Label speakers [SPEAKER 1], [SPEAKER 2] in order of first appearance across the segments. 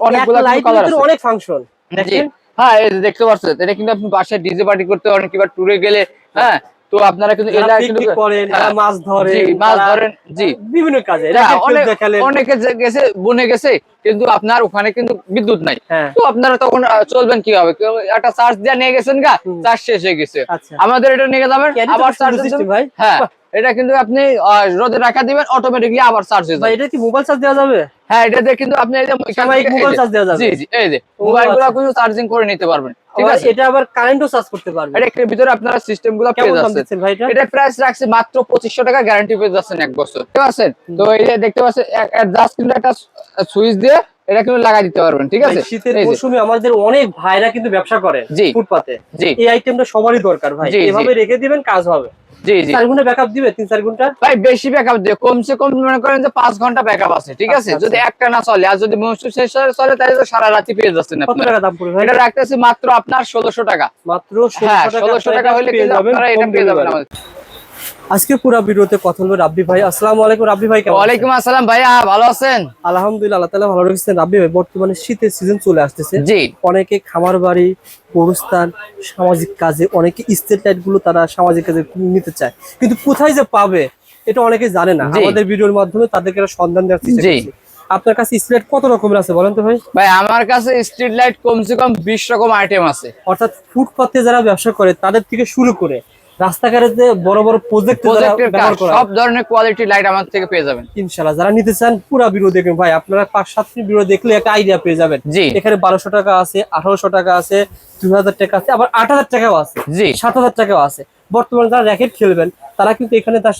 [SPEAKER 1] অনেকগুলো কালার আছে।
[SPEAKER 2] অনেক ফাংশন
[SPEAKER 1] হ্যাঁ দেখতে পাচ্ছেন এটা কিন্তু আপনি বাসায় ডিজে পার্টি করতে পারেন কিংবা ট্যুরে গেলে হ্যাঁ তো আপনারা কিন্তু
[SPEAKER 2] picnic করেন
[SPEAKER 1] হ্যাঁ,
[SPEAKER 2] মাছ ধরে
[SPEAKER 1] মাছ ধরেন জি।
[SPEAKER 2] বিভিন্ন কাজে
[SPEAKER 1] হ্যাঁ, অনেক- গেছে বনে গেছে কিন্তু আপনার ওখানে কিন্তু বিদ্যুৎ নাই।
[SPEAKER 2] হ্যাঁ।
[SPEAKER 1] তো আপনারা তখন চলবেন কীভাবে? কেউ একটা চার্জ দিয়ে নিয়ে গেছেন গা চার্জ শেষ হয়ে গেছে।
[SPEAKER 2] আচ্ছা।
[SPEAKER 1] আমাদের এটা নিয়ে যাবেন আবার চার্জ
[SPEAKER 2] ভাই।
[SPEAKER 1] হ্যাঁ। এটা কিন্তু আপনি রোদে রাখা দিবেন অটোমেটিকলি আবার চার্জ হয়ে যাবে।
[SPEAKER 2] এটা কি মোবাইল চার্জ দেওয়া যাবে?
[SPEAKER 1] হ্যাঁ এটা দিয়ে কিন্তু আপনি এই যে
[SPEAKER 2] মোবাইল চার্জ দেওয়া যাবে।
[SPEAKER 1] জি জি এই যে
[SPEAKER 2] ও,
[SPEAKER 1] মোবাইলগুলো
[SPEAKER 2] আচ্ছা।
[SPEAKER 1] কিন্তু চার্জিং করে নিতে পারবেন ঠিক আছে?
[SPEAKER 2] এটা আবার কারেন্টও চার্জ করতে পারবে
[SPEAKER 1] এটা এর ভিতরে আপনারা সিস্টেমগুলো পেয়ে যাচ্ছেন।
[SPEAKER 2] এটা?
[SPEAKER 1] প্রাইস রাখছি মাত্র পঁচিশশো টাকা গ্যারান্টি পেয়ে যাচ্ছেন এক বছর। ঠিক আছে? তো এই যে দেখতে পাচ্ছেন জাস্ট কিন্তু একটা সুইচ দিয়ে এটা কিন্তু লাগাই দিতে পারবেন ঠিক আছে?
[SPEAKER 2] শীতের মৌসুমে আমাদের অনেক ভাইরা কিন্তু ব্যবসা করে। ফুটপাতে। এই আইটেমটা সবারই দরকার ভাই। এভাবে রেখে দিবেন কাজ হবে।
[SPEAKER 1] জি জি।
[SPEAKER 2] চার ঘণ্টা ব্যাকআপ দিবে তিন চার ঘণ্টা?
[SPEAKER 1] ভাই বেশি ব্যাকআপ কমসে কম মনে করেন যে পাঁচ ঘণ্টা ব্যাকআপ আছে ঠিক আছে?
[SPEAKER 2] আচ্ছা,
[SPEAKER 1] যদি একটা না চলে আর যদি মৌসুম শেষ হয়ে চলে তাহলে তো সারা রাতি পেয়ে যাচ্ছেন
[SPEAKER 2] কত
[SPEAKER 1] আপনারা।
[SPEAKER 2] টাকা দাম পড়বে
[SPEAKER 1] এটা রাখতেছি মাত্র আপনার ষোলোশো টাকা।
[SPEAKER 2] মাত্র
[SPEAKER 1] হ্যাঁ
[SPEAKER 2] 1600
[SPEAKER 1] ষোলোশো টাকা হলে
[SPEAKER 2] পেয়ে যাবেন
[SPEAKER 1] আপনারা এটা পেয়ে যাবেন আমাদের।
[SPEAKER 2] আজকে পুরো ভিডিওতে কথা বলব রাব্বি ভাই। আসসালামু আলাইকুম রাব্বি ভাই কেমন
[SPEAKER 1] ওয়ালাইকুম আসসালাম ভাইয়া ভালো আছেন?
[SPEAKER 2] আলহামদুলিল্লাহ আল্লাহ তাআলা ভালো রেখেছেন। রাব্বি ভাই বর্তমানে শীতের সিজন চলে আসতেছে।
[SPEAKER 1] জি।
[SPEAKER 2] অনেকে খামার বাড়ি গোরস্থান সামাজিক কাজে অনেকে স্টেট লাইটগুলো তারা সামাজিক কাজে নিতে চায়। কিন্তু কোথায় যে পাবে এটা অনেকে জানে না। আমাদের ভিডিওর মাধ্যমে তাদেরকে সন্ধান দেওয়ার চেষ্টা করছি। আপনার কাছে স্টেট কত রকমের আছে বলেন তো ভাই?
[SPEAKER 1] ভাই আমার কাছে স্ট্রিট লাইট কমসে কম বিশ রকম আইটেম আছে।
[SPEAKER 2] অর্থাৎ ফুটপাতে যারা ব্যবসা করে তাদের থেকে শুরু করে রাস্তাঘাটে যে বড় বড় প্রজেক্ট
[SPEAKER 1] সব ধরনের কোয়ালিটি লাইট আমার থেকে পেয়ে যাবেন।
[SPEAKER 2] ইনশাল্লাহ যারা নিতে চান পুরো ভিডিও দেখবেন ভাই। আপনারা পাঁচ সাত ভিডিও দেখলে একটা আইডিয়া পেয়ে যাবেন। এখানে বারোশো টাকা আছে আঠারোশো টাকা আছে দুই হাজার টাকা আছে আবার আট হাজার টাকাও আছে
[SPEAKER 1] জি।
[SPEAKER 2] সাত হাজার টাকাও আছে। বর্তমানে যারা র্যাকেট খেলবেন তারা কিন্তু এখানে তার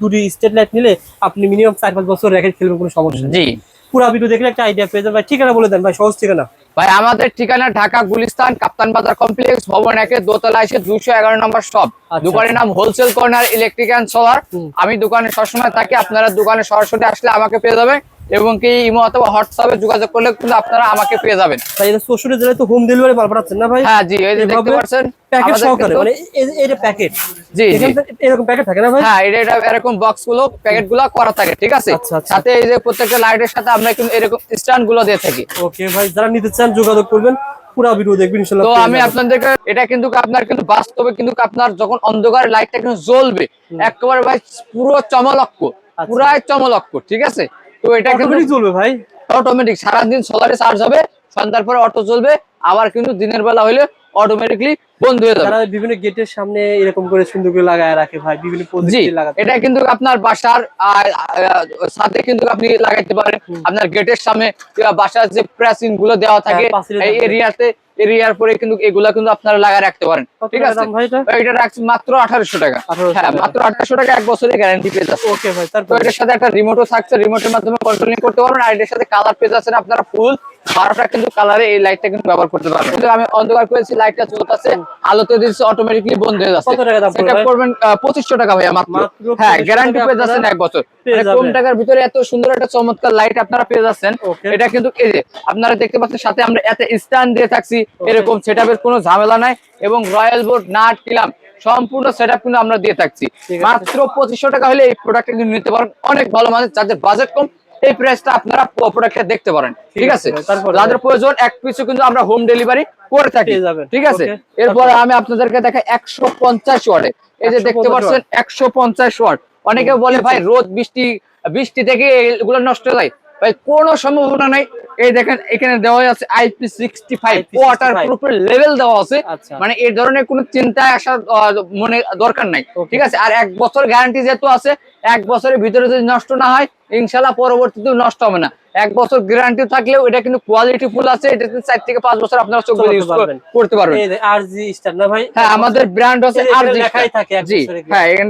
[SPEAKER 2] দুটি স্টেট লাইট নিলে আপনি মিনিমাম চার পাঁচ বছর র্যাকেট খেলবেন কোনো সমস্যা
[SPEAKER 1] জি।
[SPEAKER 2] পুরো ভিডিও দেখলে একটা আইডিয়া পেয়ে যাবেন। ভাই ঠিকানা বলে দেন ভাই সহজ ঠিকানা।
[SPEAKER 1] ভাই আমাদের ঠিকানা ঢাকা গুলিস্তান কাপ্তান বাজার কমপ্লেক্স ভবন একে দোতলা এসে দুশো এগারো নম্বর শপ
[SPEAKER 2] আচ্ছা।
[SPEAKER 1] দোকানের নাম wholesale corner electric and solar আমি দোকানে সবসময় থাকি আপনারা দোকানে সরাসরি আসলে আমাকে পেয়ে যাবেন। এবং কি ইমো অথবা হোয়াটসঅ্যাপে যোগাযোগ করলে কিন্তু আপনারা আমাকে পেয়ে যাবেন।
[SPEAKER 2] ভাই এটা চৌষট্টি জেলায় তো হোম ডেলিভারি পাঠাচ্ছেন না ভাই?
[SPEAKER 1] হ্যাঁ জি এই যে দেখতে পাচ্ছেন
[SPEAKER 2] প্যাকেট সহকারে মানে এই- যে প্যাকেট
[SPEAKER 1] জি
[SPEAKER 2] এরকম প্যাকেট থাকে না ভাই?
[SPEAKER 1] হ্যাঁ এটা এটা এরকম বক্সগুলো প্যাকেটগুলো করা থাকে ঠিক আছে?
[SPEAKER 2] আচ্ছা, আচ্ছা।
[SPEAKER 1] সাথে এই যে প্রত্যেকটা লাইটের সাথে আমরা কিন্তু এরকম স্ট্যান্ডগুলো দিয়ে থাকি।
[SPEAKER 2] ওকে ভাই যারা নিতে চান যোগাযোগ করবেন পুরো ভিডিও দেখবেন ইনশাল্লাহ
[SPEAKER 1] তো আমি
[SPEAKER 2] যাবেন।
[SPEAKER 1] আপনাদেরকে এটা কিন্তু আপনার কিন্তু বাস্তবে কিন্তু আপনার যখন অন্ধকার লাইটটা কিন্তু জ্বলবে একেবারে ভাই পুরো চমলক্ষ
[SPEAKER 2] আচ্ছা।
[SPEAKER 1] পুরাই চমলক্ষ ঠিক আছে? তো এটা
[SPEAKER 2] অটোমেটিক চলবে ভাই।
[SPEAKER 1] অটোমেটিক সারাদিন সোলারে চার্জ হবে সন্ধ্যার পরে অটো চলবে আবার কিন্তু দিনের বেলা হলে অটোমেটিকলি বন্ধ হয়ে যাবে।
[SPEAKER 2] বিভিন্ন গেটের সামনে এরকম করে সুন্দর করে লাগায় রাখে ভাই বিভিন্ন লাগাতে
[SPEAKER 1] এটা কিন্তু আপনার বাসার সাথে কিন্তু আপনি লাগাইতে পারেন। আপনার গেটের সামনে বাসার যে প্রাচীনগুলো দেওয়া থাকে
[SPEAKER 2] হ্যাঁ,
[SPEAKER 1] এই
[SPEAKER 2] থাকে।
[SPEAKER 1] এরিয়ার পরে কিন্তু এগুলা কিন্তু আপনারা লাগায় রাখতে পারেন। ঠিক আছে?
[SPEAKER 2] এটা?
[SPEAKER 1] রাখছি মাত্র আঠারোশো টাকা।
[SPEAKER 2] 1800
[SPEAKER 1] হ্যাঁ মাত্র আঠারোশো টাকা এক বছরের গ্যারান্টি পেয়ে যাচ্ছে
[SPEAKER 2] ওকে ভাই তারপর?
[SPEAKER 1] এটার সাথে একটা রিমোটও থাকছে রিমোটের মাধ্যমে কন্ট্রোলিং করতে পারবেন আর এটার সাথে কালার পেয়ে যাচ্ছেন আপনারা ফুল বারোটা কিন্তু কালারে এই লাইটটা কিন্তু ব্যবহার করতে পারবেন। কিন্তু আমি অন্ধকার করেছি লাইটটা চলতেছে আলোতে দিচ্ছে অটোমেটিকলি বন্ধ হয়ে যাচ্ছে।
[SPEAKER 2] কত টাকা দাম পড়বে
[SPEAKER 1] এটা
[SPEAKER 2] ভাই?
[SPEAKER 1] করবেন পঁচিশশো টাকা ভাইয়া মাত্র। হ্যাঁ গ্যারান্টি পেয়ে যাচ্ছেন
[SPEAKER 2] আপনারা
[SPEAKER 1] এক বছর। মানে কম টাকার ভিতরে এত সুন্দর একটা চমৎকার লাইট আপনারা পেয়ে যাচ্ছেন। এটা কিন্তু এই যে আপনারা দেখতে পাচ্ছেন সাথে আমরা এত স্ট্যান্ড দিয়ে থাকছি। এরকম সেটআপের কোনো ঝামেলা নাই এবং রয়্যাল বোর্ড নাট কিলাম সম্পূর্ণ সেটআপ কিন্তু আমরা দিয়ে থাকছি। মাত্র পঁচিশশো টাকা হলে এই প্রোডাক্টটা কিন্তু নিতে পারেন অনেক ভালো মানে যাদের বাজেট কম এই প্রাইসটা আপনারা প্রোডাক্টটা দেখতে পারেন। ঠিক আছে? যাদের প্রয়োজন এক পিছু কিন্তু আমরা হোম ডেলিভারি করে থাকি। ঠিক আছে? এরপরে আমি আপনাদেরকে দেখাই একশো পঞ্চাশ ওয়ার্ডে এই যে দেখতে পাচ্ছেন একশো পঞ্চাশ ওয়ার্ড অনেকে বলে ভাই রোদ বৃষ্টি বৃষ্টি থেকে এগুলো নষ্ট হয় যায়। ভাই কোনো সম্ভাবনা নাই। এই দেখেন এখানে দেওয়া আছে আইপি সিক্সটি ফাইভ ওয়াটার প্রুফের লেভেল দেওয়া আছে। মানে এই ধরনের কোনো চিন্তায় আসার মনে দরকার নাই। ঠিক আছে? আর এক বছর গ্যারান্টি যেহেতু আছে এক বছরের ভিতরে যদি নষ্ট না হয় ইনশাল্লাহ পরবর্তীতে নষ্ট হবে না। এক বছর গ্যারান্টি থাকলেও এটা কিন্তু কোয়ালিটি ফুল আছে এটা কিন্তু চার থেকে পাঁচ বছর আপনারা চোখ ইউজ করতে পারবেন।
[SPEAKER 2] এই যে স্টার না ভাই।
[SPEAKER 1] হ্যাঁ আমাদের ব্র্যান্ড হচ্ছে আর
[SPEAKER 2] লেখাই থাকে
[SPEAKER 1] জি হ্যাঁ এখানে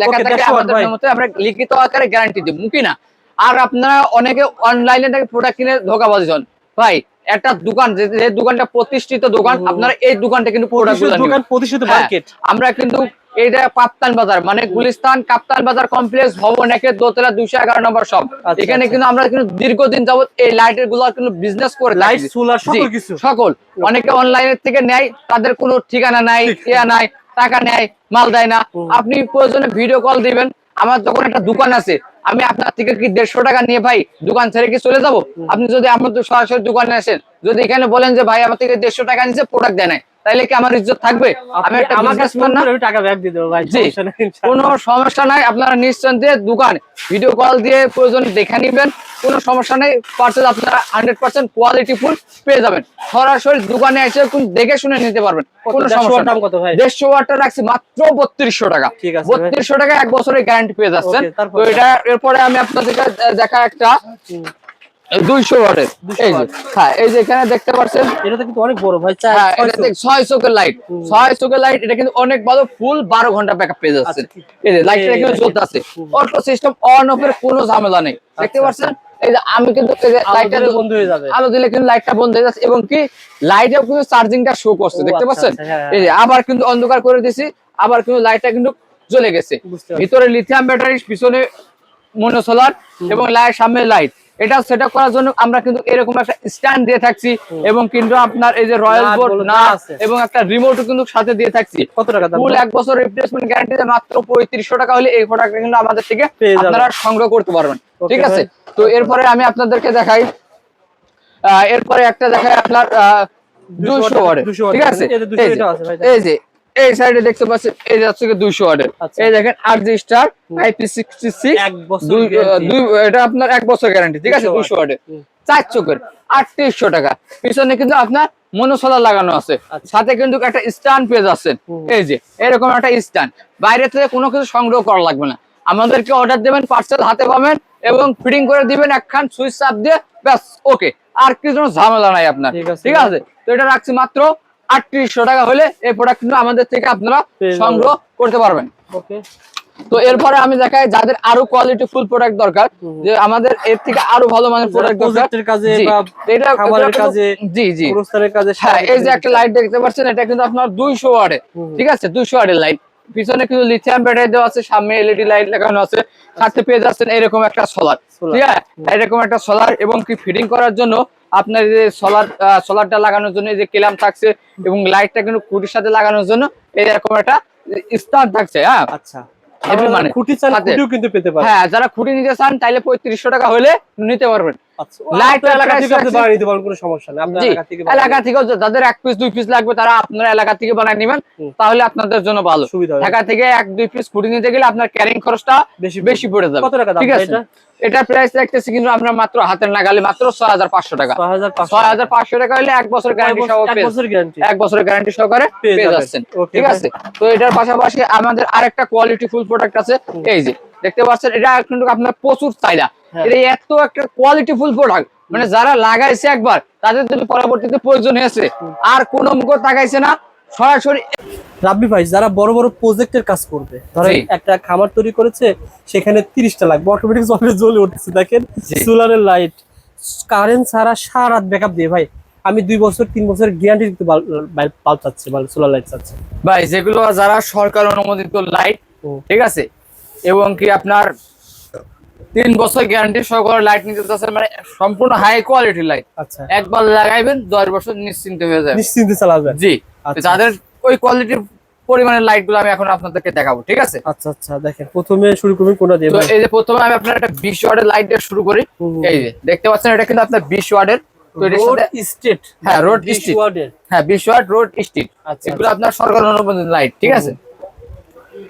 [SPEAKER 1] লেখা থাকে আমাদের আমরা লিখিত আকারে গ্যারান্টি দিই মুখি না। আর আপনারা অনেকে অনলাইনে থেকে প্রোডাক্ট কিনে ধোকাবাজি হন ভাই একটা দোকান যে দোকানটা প্রতিষ্ঠিত দোকান। আপনারা এই দোকানটা কিন্তু প্রোডাক্ট
[SPEAKER 2] দোকান প্রতিষ্ঠিত
[SPEAKER 1] হ্যাঁ।
[SPEAKER 2] মার্কেট
[SPEAKER 1] আমরা কিন্তু এইটা কাপ্তান বাজার মানে গুলিস্তান কাপ্তান বাজার কমপ্লেক্স ভবন একের দোতলা দুইশো এগারো নম্বর সব
[SPEAKER 2] আচ্ছা,
[SPEAKER 1] এখানে
[SPEAKER 2] আচ্ছা।
[SPEAKER 1] কিন্তু আমরা কিন্তু দীর্ঘদিন যাবত এই লাইটেরগুলো কিন্তু বিজনেস করে
[SPEAKER 2] লাইট সোলার সকল কিছু।
[SPEAKER 1] সকল। অনেকে অনলাইনের থেকে নেয় তাদের কোনো ঠিকানা নাই ইয়া নাই টাকা নেয় মাল দেয় না। আপনি প্রয়োজনে ভিডিও কল দিবেন। আমার যখন একটা দোকান আছে আমি আপনার থেকে কি দেড়শো টাকা নিয়ে ভাই দোকান ছেড়ে কি চলে যাব? আপনি যদি আমার সরাসরি দোকানে আসেন, যদি এখানে বলেন যে ভাই আমার থেকে দেড়শো টাকা নিচে প্রোডাক্ট দেয় তাইলে কি আমার ইজ্জত থাকবে? আমি একটা বিজনেসম্যান না
[SPEAKER 2] আমি টাকা ব্যাক দিয়ে দেবো ভাই
[SPEAKER 1] কোনো সমস্যা নাই আপনারা নিশ্চিন্তে দোকান ভিডিও কল দিয়ে প্রয়োজন দেখে নিবেন। কোনো সমস্যা নেই পার্সেল আপনারা হান্ড্রেড পার্সেন্ট কোয়ালিটি ফুল পেয়ে যাবেন। সরাসরি দোকানে এসে দেখে শুনে নিতে পারবেন? কোনো
[SPEAKER 2] 150
[SPEAKER 1] সমস্যা
[SPEAKER 2] দাম কত ভাই?
[SPEAKER 1] দেড়শো ওয়াটটা রাখছি মাত্র বত্রিশশো টাকা।
[SPEAKER 2] ঠিক আছে ভাই।
[SPEAKER 1] বত্রিশশো টাকা এক বছরের গ্যারান্টি পেয়ে যাচ্ছেন। তো এটা এরপরে আমি আপনাদেরকে দেখা একটা
[SPEAKER 2] হুম।
[SPEAKER 1] দুইশো ওয়াটের। এই যে হ্যাঁ এই যে এখানে দেখতে পাচ্ছেন
[SPEAKER 2] এটা কিন্তু অনেক বড় ভাই
[SPEAKER 1] হ্যাঁ এটা দেখ ছয় চোখের লাইট ছয় চোখের লাইট এটা কিন্তু অনেক ভালো ফুল বারো ঘণ্টা ব্যাকআপ পেয়ে যাচ্ছে
[SPEAKER 2] আচ্ছা,
[SPEAKER 1] এই যে লাইটটা কিন্তু জ্বলতেছে অটো সিস্টেম অন অফ এর কোনো ঝামেলা নেই। দেখতে
[SPEAKER 2] আচ্ছা,
[SPEAKER 1] পাচ্ছেন? এই যে আমি কিন্তু
[SPEAKER 2] আলো
[SPEAKER 1] লাইটটা
[SPEAKER 2] দিলে বন্ধ হয়ে যাবে।
[SPEAKER 1] আলো দিলে কিন্তু লাইটটা বন্ধ হয়ে যাচ্ছে। এবং কি লাইটেও কিন্তু চার্জিংটা শো করছে। দেখতে
[SPEAKER 2] আচ্ছা,
[SPEAKER 1] পাচ্ছেন?
[SPEAKER 2] আচ্ছা, হ্যাঁ,
[SPEAKER 1] এই যে আবার কিন্তু অন্ধকার করে দিছি আবার কিন্তু লাইটটা কিন্তু জ্বলে গেছে। ভিতরে লিথিয়াম ব্যাটারি পিছনে মনো সোলার এবং লাইট সামনে লাইট এটা সেট আপ করার জন্য আমরা কিন্তু এরকম একটা স্ট্যান্ড দিয়ে থাকছি এবং কিন্তু আপনার এই যে রয়্যাল বোর্ড না
[SPEAKER 2] আছে।
[SPEAKER 1] এবং একটা রিমোটও কিন্তু সাথে দিয়ে থাকছি।
[SPEAKER 2] কত টাকা দাম?
[SPEAKER 1] ফুল এক বছর রিপ্লেসমেন্ট গ্যারান্টি মাত্র পঁয়ত্রিশশো টাকা হলে এই প্রোডাক্টটা কিন্তু আমাদের থেকে আপনারা সংগ্রহ করতে পারবেন। ঠিক আছে? তো এরপরে আমি আপনাদেরকে দেখাই। আহ, এরপরে একটা দেখাই আপনার দুশো ওয়ার্ডের
[SPEAKER 2] 200 watt,
[SPEAKER 1] ঠিক আছে?
[SPEAKER 2] এই যে 200
[SPEAKER 1] এই
[SPEAKER 2] আছে
[SPEAKER 1] সাইডে দেখতে পাচ্ছেন এই যে হচ্ছে দুইশো ওয়ার্ডের
[SPEAKER 2] আচ্ছা।
[SPEAKER 1] এই দেখেন আর জি স্টার দুই এটা আপনার এক বছর গ্যারান্টি ঠিক আছে?
[SPEAKER 2] 200
[SPEAKER 1] দুশো ওয়ার্ডের
[SPEAKER 2] হুম।
[SPEAKER 1] চার চোখের টাকা। পিছনে কিন্তু আপনার মনোসোলার লাগানো আছে।
[SPEAKER 2] আচ্ছা।
[SPEAKER 1] সাথে কিন্তু একটা স্ট্যান্ড যাচ্ছেন।
[SPEAKER 2] হুম।
[SPEAKER 1] এই যে এরকম একটা স্ট্যান্ড বাইরে থেকে কোনো কিছু সংগ্রহ করা লাগবে না। আমাদেরকে অর্ডার দেবেন পার্সেল হাতে পাবেন এবং ফিটিং করে দিবেন একখান সুইচ চাপ দিয়ে ব্যাস ওকে আর কিছু ঝামেলা নাই আপনার।
[SPEAKER 2] ঠিক আছে?
[SPEAKER 1] তো এটা রাখছি মাত্র আটত্রিশশো টাকা হলে এই প্রোডাক্ট কিন্তু আমাদের থেকে আপনারা সংগ্রহ করতে পারবেন। তো এরপরে আমি দেখাই যাদের আরও কোয়ালিটি ফুল প্রোডাক্ট দরকার যে আমাদের এর থেকে আরও ভালো মানের প্রোডাক্ট দরকার।
[SPEAKER 2] কাজে
[SPEAKER 1] এটা
[SPEAKER 2] খাবারের
[SPEAKER 1] কিন্তু-
[SPEAKER 2] কাজে,
[SPEAKER 1] জি জি।
[SPEAKER 2] কাজে
[SPEAKER 1] হ্যাঁ এই যে একটা লাইট দেখতে পাচ্ছেন এটা কিন্তু আপনার দুইশো ওয়ার্ডে ঠিক আছে? দুইশো ওয়ার্ডের লাইট পিছনে কিন্তু লিথিয়াম ব্যাটারি দেওয়া আছে সামনে এলইডি লাইট লাগানো আছে সাথে পেয়ে যাচ্ছেন এরকম একটা সোলার ঠিক আছে? এরকম একটা সোলার এবং কি ফিটিং করার জন্য আপনার যে সোলার সোলারটা লাগানোর জন্য যে কেলাম থাকছে এবং লাইটটা কিন্তু খুঁটির সাথে লাগানোর জন্য এরকম একটা স্টার থাকছে হ্যাঁ?
[SPEAKER 2] আচ্ছা।
[SPEAKER 1] মানে,
[SPEAKER 2] খুঁটি চান। কিন্তু পেতে পারেন
[SPEAKER 1] হ্যাঁ যারা খুঁটি নিতে চান তাইলে পঁয়ত্রিশশো টাকা হলে নিতে পারবেন।
[SPEAKER 2] এলাকা থেকে
[SPEAKER 1] যা- যাদের এক পিস দুই পিস লাগবে তারা আপনার এলাকা থেকে বানায় নেবেন। তাহলে আপনাদের জন্য ভালো।
[SPEAKER 2] সুবিধা
[SPEAKER 1] ঢাকা থেকে এক দুই পিস খুঁটি নিতে গেলে আপনার ক্যারিং খরচটা
[SPEAKER 2] বেশি
[SPEAKER 1] বেশি পড়ে যাবে। ঠিক আছে?
[SPEAKER 2] এটা?
[SPEAKER 1] প্রাইস দেখতেছি কিন্তু আমরা মাত্র হাতের নাগালে মাত্র ছয় হাজার পাঁচশো টাকা। ছয় হাজার পাঁচশো। টাকা হলে এক বছর গ্যারান্টি
[SPEAKER 2] এক
[SPEAKER 1] বছরের গ্যারান্টি সহকারে
[SPEAKER 2] পেয়ে
[SPEAKER 1] যাচ্ছেন। ঠিক আছে? তো এটার পাশাপাশি আমাদের আরেকটা কোয়ালিটি ফুল প্রোডাক্ট আছে। এই যে দেখতে পাচ্ছেন এটা কিন্তু আপনার প্রচুর চাহিদা। এটা এত একটা কোয়ালিটি ফুল প্রোডাক্ট মানে যারা লাগাইছে একবার তাদের যদি পরবর্তীতে প্রয়োজন হয়েছে। আর কোনো মুখ তাকাইছে না সরাসরি
[SPEAKER 2] রাব্বি ভাই যারা বড় বড় প্রজেক্টের কাজ করবে ধরেন একটা খামার তৈরি করেছে সেখানে তিরিশটা লাগবে। অটোমেটিক জলে জ্বলে উঠতেছে দেখেন। সোলারের লাইট কারেন্ট ছাড়া সারা রাত ব্যাকআপ দিয়ে ভাই আমি দুই বছর তিন বছর গ্যারান্টি দিতে বাল্ব চাচ্ছি সোলার লাইট চাচ্ছি।
[SPEAKER 1] ভাই যেগুলো যারা সরকার অনুমোদিত লাইট ঠিক আছে? এবং কি আপনার তিন বছর গ্যারান্টি সহকারে লাইট নিতে চাচ্ছেন মানে সম্পূর্ণ হাই কোয়ালিটি লাইট
[SPEAKER 2] আচ্ছা।
[SPEAKER 1] একবার লাগাইবেন দশ বছর নিশ্চিন্ত হয়ে যাবে।
[SPEAKER 2] নিশ্চিন্তে চালাবেন
[SPEAKER 1] জি।
[SPEAKER 2] আচ্ছা।
[SPEAKER 1] যাদের ওই কোয়ালিটির পরিমাণের লাইটগুলো আমি এখন আপনাদেরকে দেখাবো ঠিক আছে?
[SPEAKER 2] আচ্ছা আচ্ছা দেখেন প্রথমে শুরু করবেন কোনটা দিয়ে?
[SPEAKER 1] তো এই যে প্রথমে আমি আপনার একটা বিশ ওয়ার্ডের লাইট দিয়ে শুরু করি। এই যে দেখতে পাচ্ছেন এটা কিন্তু আপনার বিশ ওয়ার্ডের তো এটার
[SPEAKER 2] রোড স্টেট
[SPEAKER 1] হ্যাঁ, street।
[SPEAKER 2] ওয়ার্ডের।
[SPEAKER 1] হ্যাঁ বিশ ওয়ার্ড রোড স্ট্রিট
[SPEAKER 2] আচ্ছা,
[SPEAKER 1] এগুলো আপনার সরকার অনুমোদিত লাইট ঠিক আছে?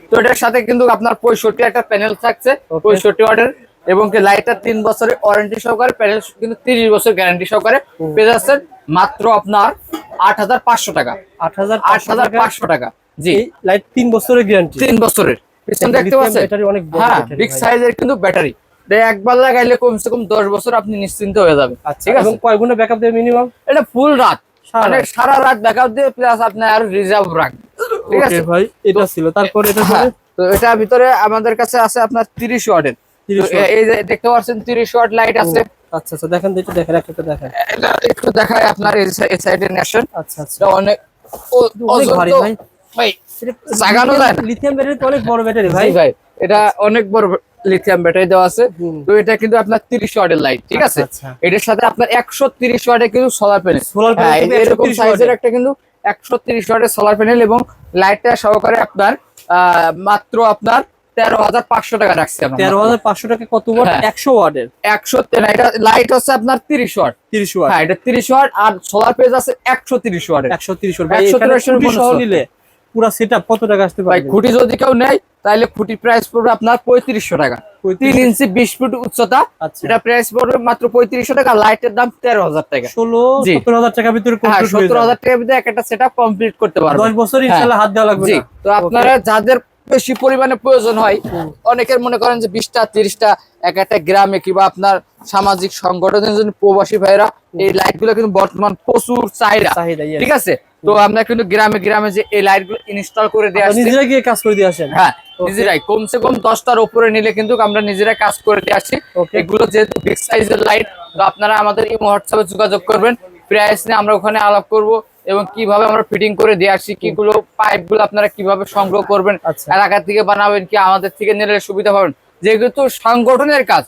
[SPEAKER 1] তো এটার সাথে কিন্তু আপনার পঁয়ষট্টি একটা প্যানেল থাকছে।
[SPEAKER 2] Okay.
[SPEAKER 1] পঁয়ষট্টি ওয়ার্ডের এবং লাইটটা তিন বছরের ওয়ারেন্টি সহকারে প্যানেল কিন্তু তিরিশ বছর গ্যারান্টি সহকারে পেয়ে যাচ্ছেন মাত্র আপনার আট হাজার পাঁচশো টাকা।
[SPEAKER 2] আট হাজার
[SPEAKER 1] আট হাজার পাঁচশো টাকা। জি।
[SPEAKER 2] লাইট তিন বছরের গ্যারান্টি
[SPEAKER 1] তিন বছরের। পিছন দেখতে পাচ্ছেন?
[SPEAKER 2] battery অনেক বড়
[SPEAKER 1] হ্যাঁ বিগ সাইজের কিন্তু ব্যাটারি একবার লাগাইলে কমসে কম দশ বছর আপনি নিশ্চিন্ত হয়ে যাবে
[SPEAKER 2] আচ্ছা
[SPEAKER 1] ঠিক আছে?
[SPEAKER 2] এবং কয় ঘণ্টা ব্যাকআপ দেবে মিনিমাম
[SPEAKER 1] এটা ফুল রাত। মানে সারা রাত ব্যাকআপ দিয়ে প্লাস আপনি আর রিজার্ভ রাখ ঠিক আছে?
[SPEAKER 2] ভাই এটা ছিল। তারপর এটা
[SPEAKER 1] হ্যাঁ তো এটার ভিতরে আমাদের কাছে আছে আপনার তিরিশ ওয়াটের।
[SPEAKER 2] 30
[SPEAKER 1] তো এ- এই যে দেখতে পাচ্ছেন তিরিশ ওয়াট লাইট আছে।
[SPEAKER 2] আচ্ছা আচ্ছা দেখেন দেখেন একটা একটা দেখেন।
[SPEAKER 1] এটা একটু দেখায় আপনার এই সা- নেশন
[SPEAKER 2] আচ্ছা আচ্ছা।
[SPEAKER 1] অনেক
[SPEAKER 2] অনেক ভারী ভাই।
[SPEAKER 1] ভাই জাগানো যায়
[SPEAKER 2] লিথিয়াম ব্যাটারি তো অনেক বড় ব্যাটারি ভাই।
[SPEAKER 1] ভাই ভাই এটা অনেক বড় লিথিয়াম ব্যাটারি দেওয়া আছে। তো এটা কিন্তু আপনার ওয়াটের লাইট ঠিক আছে। এটার সাথে আপনার একশো তিরিশ ওয়াটের কিন্তু সোলার প্যানেল এরকম সাইজের একটা কিন্তু একশো তিরিশ ওয়াটের সোলার প্যানেল এবং লাইটটা সহকারে আপনার আহ, মাত্র আপনার তেরো হাজার পাঁচশো টাকা রাখছি
[SPEAKER 2] তেরো হাজার পাঁচশো টাকা কত ওয়াট?
[SPEAKER 1] হ্যাঁ।
[SPEAKER 2] একশো ওয়াটের?
[SPEAKER 1] একশো এটা লাইট হচ্ছে আপনার তিরিশ ওয়াট।
[SPEAKER 2] তিরিশ ওয়াট।
[SPEAKER 1] হ্যাঁ এটা তিরিশ ওয়াট আর সোলার পেজ আছে একশো তিরিশ ওয়াটের।
[SPEAKER 2] একশো তিরিশ ওয়াট। ভাই
[SPEAKER 1] 130
[SPEAKER 2] খুঁটি নিলে পুরা সেট কত টাকা আসতে
[SPEAKER 1] ভাই খুঁটি যদি কেউ নেয় তাহলে খুঁটি প্রাইস পড়বে আপনার পঁয়ত্রিশশো টাকা। তিন ইঞ্চি বিশ ফুট উচ্চতা
[SPEAKER 2] আচ্ছা।
[SPEAKER 1] এটা প্রাইস পড়বে মাত্র পঁয়ত্রিশশো টাকা লাইটের দাম তেরো হাজার টাকা।
[SPEAKER 2] ষোলো
[SPEAKER 1] জি।
[SPEAKER 2] সতেরো হাজার টাকার ভিতরে
[SPEAKER 1] হয়ে সত্তর হাজার টাকার ভিতরে একটা সেট কমপ্লিট করতে পারবে
[SPEAKER 2] দশ বছর হাত দেওয়া লাগবে
[SPEAKER 1] তো আপনারা যাদের বেশি পরিমাণে প্রয়োজন হয়। অনেকের মনে করেন যে বিশটা তিরিশটা এক একটা গ্রামে কিংবা আপনার সামাজিক সংগঠনের জন্য প্রবাসী ভাইরা এই লাইটগুলো কিন্তু বর্তমান প্রচুর চাহিদা। ঠিক আছে? তো আমরা কিন্তু গ্রামে গ্রামে যে এই লাইটগুলো ইনস্টল করে আসছি।
[SPEAKER 2] নিজেরা গিয়ে কাজ করে দিয়ে আসেন।
[SPEAKER 1] হ্যাঁ নিজেরাই। কমসে কম দশটার উপরে নিলে কিন্তু আমরা নিজেরা কাজ করে দিয়ে
[SPEAKER 2] Okay.
[SPEAKER 1] এগুলো যেহেতু বিগ সাইজের লাইট তো আপনারা আমাদের এই হোয়াটসঅ্যাপে যোগাযোগ করবেন। প্রাইস নিয়ে আমরা ওখানে আলাপ করব। এবং কীভাবে আমরা ফিটিং করে দিয়ে আসছি কিগুলো পাইপগুলো আপনারা কীভাবে সংগ্রহ করবেন
[SPEAKER 2] আচ্ছা।
[SPEAKER 1] এলাকা থেকে বানাবেন কি আমাদের থেকে নিলে সুবিধা পাবেন যেহেতু সংগঠনের কাজ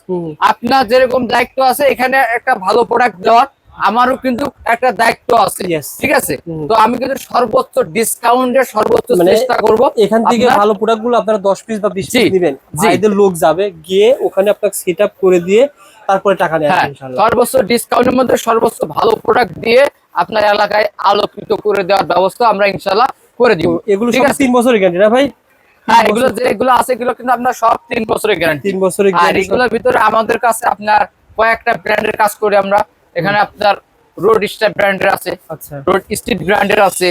[SPEAKER 1] আপনার যেরকম দায়িত্ব আছে এখানে একটা ভালো প্রোডাক্ট দেওয়ার আমারও কিন্তু একটা দায়িত্ব আছে। ঠিক আছে? তো আমি কিন্তু সর্বোচ্চ ডিসকাউন্টের সর্বোচ্চ
[SPEAKER 2] মানে
[SPEAKER 1] চেষ্টা করব।
[SPEAKER 2] এখান থেকে
[SPEAKER 1] আপনার-
[SPEAKER 2] ভালো প্রোডাক্টগুলো আপনারা দশ পিস বা বিশ পিস নেবেন। ভাইদের লোক যাবে গিয়ে ওখানে আপনাকে সেট করে দিয়ে তারপরে টাকা নেয়
[SPEAKER 1] হ্যাঁ সর্বোচ্চ ডিসকাউন্টের মধ্যে সর্বোচ্চ ভালো প্রোডাক্ট দিয়ে আপনার এলাকায় আলোকিত করে দেওয়ার ব্যবস্থা আমরা ইনশাল্লাহ করে দিব।
[SPEAKER 2] এগুলো
[SPEAKER 1] ঠিক আছে?
[SPEAKER 2] তিন বছরের গ্যারান্টি না ভাই?
[SPEAKER 1] হ্যাঁ এগুলো যেগুলো আছে এগুলো কিন্তু আপনার সব তিন বছরের গ্যারান্টি
[SPEAKER 2] তিন বছরের গ্যারান্টি
[SPEAKER 1] এগুলোর ভিতরে আমাদের কাছে আপনার কয়েকটা ব্র্যান্ডের কাজ করে আমরা। এখানে আপনার রোড স্টার ব্র্যান্ডের আছে
[SPEAKER 2] আচ্ছা।
[SPEAKER 1] রোড স্ট্রিট ব্র্যান্ডের আছে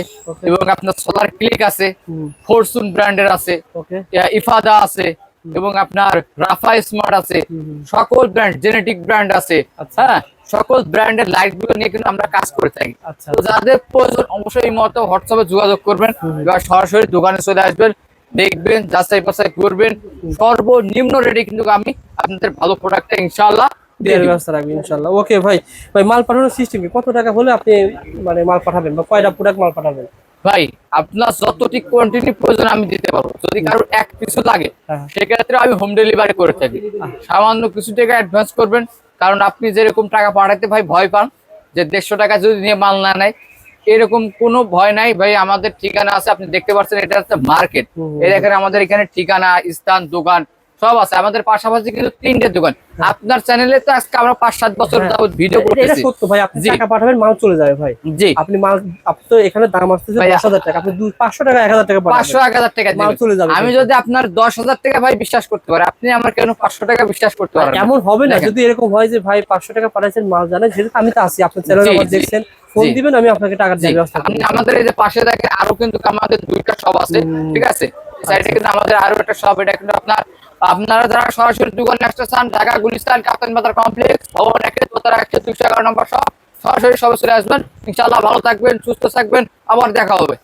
[SPEAKER 1] এবং আপনার সোলার ক্লিক আছে। ফরচুন ব্র্যান্ডের আছে
[SPEAKER 2] ওকে
[SPEAKER 1] ইফাদা আছে এবং আপনার রাফা স্মার্ট আছে সকল ব্র্যান্ড জেনেটিক ব্র্যান্ড আছে
[SPEAKER 2] আচ্ছা।
[SPEAKER 1] হ্যাঁ? সকল ব্র্যান্ডের লাইটগুলো নিয়ে কিন্তু আমরা কাজ করে থাকি।
[SPEAKER 2] আচ্ছা।
[SPEAKER 1] তো যাদের প্রয়োজন অবশ্যই এই মুহূর্তে হোয়াটসঅ্যাপে যোগাযোগ করবেন বা সরাসরি দোকানে চলে আসবেন দেখবেন যাচাই বাছাই করবেন সর্বনিম্ন রেটে কিন্তু আমি আপনাদের ভালো প্রোডাক্টটা ইনশাআল্লাহ
[SPEAKER 2] দেওয়ার ব্যবস্থা রাখবেন ইনশাল্লাহ ওকে ভাই ভাই মাল পাঠানোর সিস্টেম কত টাকা হলে আপনি মানে মাল পাঠাবেন বা কয়টা প্রোডাক্ট মাল পাঠাবেন?
[SPEAKER 1] ভাই আপনার যতটি কোয়ান্টিটি প্রয়োজন আমি দিতে পারব। যদি কারও এক পিছু লাগে
[SPEAKER 2] হ্যাঁ।
[SPEAKER 1] সেক্ষেত্রে আমি হোম ডেলিভারি করে থাকি। সামান্য কিছু টাকা অ্যাডভান্স করবেন কারণ আপনি যেরকম টাকা পাঠাতে ভাই ভয় পান যে দেড়শো টাকা যদি নিয়ে মাল না নেয় এরকম কোনো ভয় নাই। ভাই আমাদের ঠিকানা আছে আপনি দেখতে পাচ্ছেন এটা হচ্ছে মার্কেট। এই দেখেন আমাদের এখানে ঠিকানা স্থান দোকান সব আছে। আমাদের পাশাপাশি কিন্তু তিনটে দোকান। আপনার চ্যানেলে তো আজকে আমরা পাঁচ সাত বছর
[SPEAKER 2] হ্যাঁ।
[SPEAKER 1] যাবত ভিডিও করতেছি।
[SPEAKER 2] সত্য ভাই আপনি টাকা পাঠাবেন মাল চলে যাবে ভাই।
[SPEAKER 1] জি।
[SPEAKER 2] আপনি মাল আপনি তো এখানে দাম দশ হাজার টাকা আপনি দু পাঁচশো টাকা এক হাজার টাকা পাঠাবেন।
[SPEAKER 1] এক হাজার টাকা
[SPEAKER 2] মাল চলে যাবে।
[SPEAKER 1] আমি যদি আপনার দশ হাজার টাকা ভাই বিশ্বাস করতে পারি আপনি আমার কেন পাঁচশো টাকা বিশ্বাস করতে পারেন
[SPEAKER 2] এমন হবে না। যদি এরকম হয় যে ভাই পাঁচশো টাকা পাঠাইছেন মাল জানেন সেটা আমি তো আছি আপনার চ্যানেল আমার দেখছেন ফোন দিবেন আমি আপনাকে টাকা দেওয়ার ব্যবস্থা
[SPEAKER 1] আপনি আমাদের এই যে পাশে দেখে আরও কিন্তু আমাদের দুইটা শপ আছে ঠিক আছে? সাইডে কিন্তু আমাদের আরও একটা শপ এটা কিন্তু আপনার আপনারা যারা সরাসরি যুগল আসতে চান ঢাকা, গুলিস্তান, কাপ্তান বাজার কমপ্লেক্স, ভবন একে, দোতলা একশো দুশো এগারো নম্বর সহ সরাসরি সবাই চলে আসবেন। ইনশাল্লাহ ভালো থাকবেন, সুস্থ থাকবেন। আবার দেখা হবে।